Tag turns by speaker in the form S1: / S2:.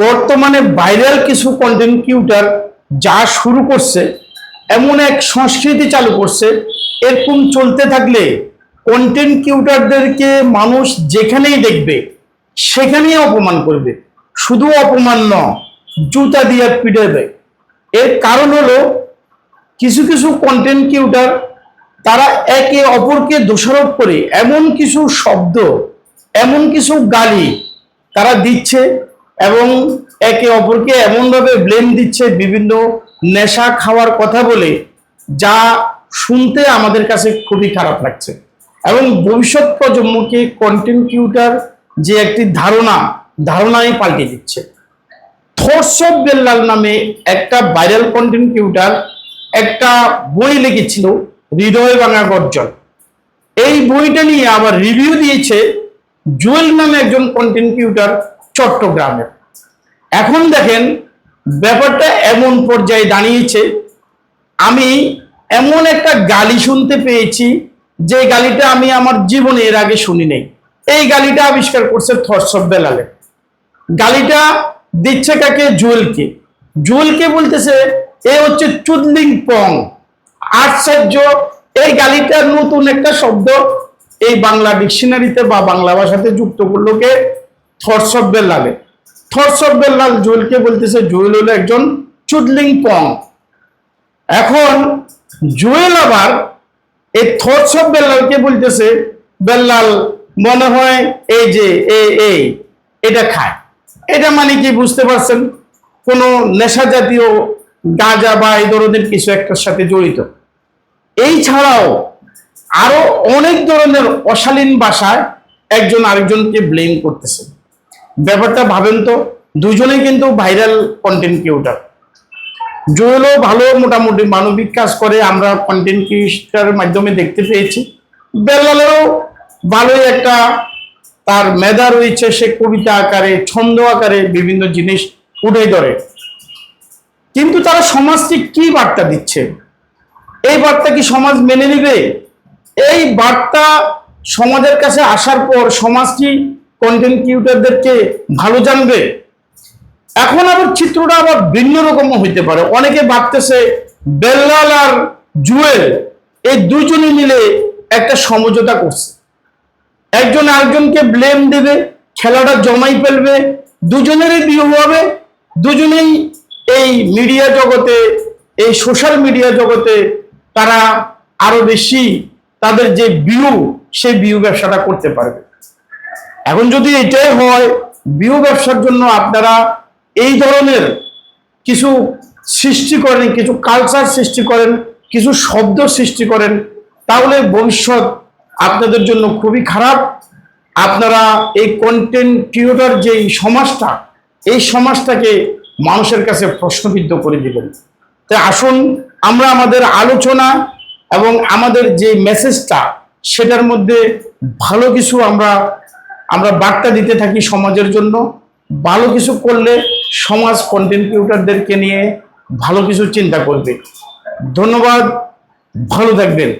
S1: বর্তমানে ভাইরাল কিছু content cuter যা শুরু করছে, এমন এক সংস্কৃতি চালু করছে, এরকম চলতে থাকলে কন্টেন্ট কিউটারদেরকে মানুষ যেখানেই দেখবে, সেখানেই অপমান করবে। শুধু অপমান ন জুতা দিয়ে পিটাবে। এর কারণ হলো, কিছু কিছু কন্টেন্ট কিউটার তারা একে অপরকে দোষারোপ করে, এমন কিছু শব্দ, এমন কিছু গালি তারা দিচ্ছে এবং একে অপরকে এমনভাবে ব্লেম দিচ্ছে বিভিন্ন নেশা খাওয়ার কথা বলে, যা শুনতে আমাদের কাছে খুবই খারাপ লাগছে। এবং ভবিষ্যৎ প্রজন্মকে কন্টেন্ট কিউটার যে একটি ধারণা, ধারণাই পাল্টে দিচ্ছে। থটস অফ বেল্লাল নামে একটা ভাইরাল কন্টেন্ট কিউটার একটা বই লিখেছিল, হৃদয় ভাঙা গর্জন। এই বইটা নিয়ে আবার রিভিউ দিয়েছে, জুয়েল নামে একজন কন্টেন্ট কিউটার চট্টগ্রামের। এখন দেখেন, ব্যাপারটা এমন পর্যায়ে দাঁড়িয়েছে, আমি এমন একটা গালি শুনতে পেয়েছি, যে গালিটা আমি আমার জীবনে এর আগে শুনি নাই। এই গালিটা আবিষ্কার করছে অফ বেলালে। গালিটা দিচ্ছে কাকে? জুয়েলকে। জুয়েলকে বলতেছে, এ হচ্ছে চুদলিং পং। আশ্চর্য, এই গালিটার নতুন একটা শব্দ এই বাংলা ডিকশনারিতে বা বাংলা ভাষাতে যুক্ত করল অফ বেল্লালে। থটস অফ বেল্লাল জুয়েলকে বলতেছে, জুয়েল হলো একজন চুদলিং পং। এখন জুয়েল আবার এই থটস অফ বেল্লালকে বলতেছে, বেল্লাল, মনে হয় এই যে এই এই এটা খায়। এটা মানে কি বুঝতে পারছেন? কোনো নেশা জাতীয় গাঁজা বা এই ধরনের কিছু একটার সাথে জড়িত। এই ছাড়াও আরও অনেক ধরনের অশালীন ভাষায় একজন আরেকজনকে ব্লেম করতেছে। ব্যাপারটা ভাবেন তো, দুজনেই কিন্তু ভাইরাল কন্টেন্ট ক্রিয়েটার জুয়েলও ভালো মোটামুটি, মানবিক কাজ করে, আমরা কন্টেন্ট ক্রিয়েটারের মাধ্যমে দেখতে পেয়েছি। বেল্লালেরও ভালোই একটা তার মেধা রয়েছে, সে কবিতা আকারে, ছন্দ আকারে বিভিন্ন জিনিস উঠে ধরে। কিন্তু তারা সমাজকে কি বার্তা দিচ্ছে? এই বার্তা কি সমাজ মেনে নেবে? এই বার্তা সমাজের কাছে আসার পর সমাজ কি কন্টেন্ট ক্রিয়েটারদেরকে ভালো জানবে। এখন আবার চিত্রটা আবার ভিন্ন রকম হইতে পারে। অনেকে ভাবতেছে বেল্লাল আর জুয়েল এই দুজনে মিলে একটা সমঝোতা করছে। একজন আরেকজনকে ব্লেম দেবে, খেলাটা জমাই ফেলবে, দুজনেরই বিয়ে হবে, দুজনেই এই মিডিয়া জগতে, এই সোশ্যাল মিডিয়া জগতে তারা আরও বেশি তাদের যে বিউ সেই বিউ ব্যবসাটা করতে পারবে। এখন যদি এটাই হয় বিউ ব্যবসার জন্য আপনারা এই ধরনের কিছু সৃষ্টি করেন, কিছু কালচার সৃষ্টি করেন, কিছু শব্দ সৃষ্টি করেন, তাহলে ভবিষ্যৎ আপনাদের জন্য খুবই খারাপ। আপনারা এই কন্টেন্ট ক্রিয়েটর যে সমাজটা, এই সমাজটাকে মানুষের কাছে প্রশ্নবিদ্ধ করে দিবেন। তাই আসুন, আমরা আমাদের আলোচনা এবং আমাদের যে মেসেজটা সেটার মধ্যে ভালো কিছু আমরা আমরা বার্তা দিতে থাকি সমাজের জন্য। ভালো কিছু করলে সমাজ কন্টেন্ট নিয়ে ভালো কিছু চিন্তা করবে। ধন্যবাদ, ভালো থাকবেন।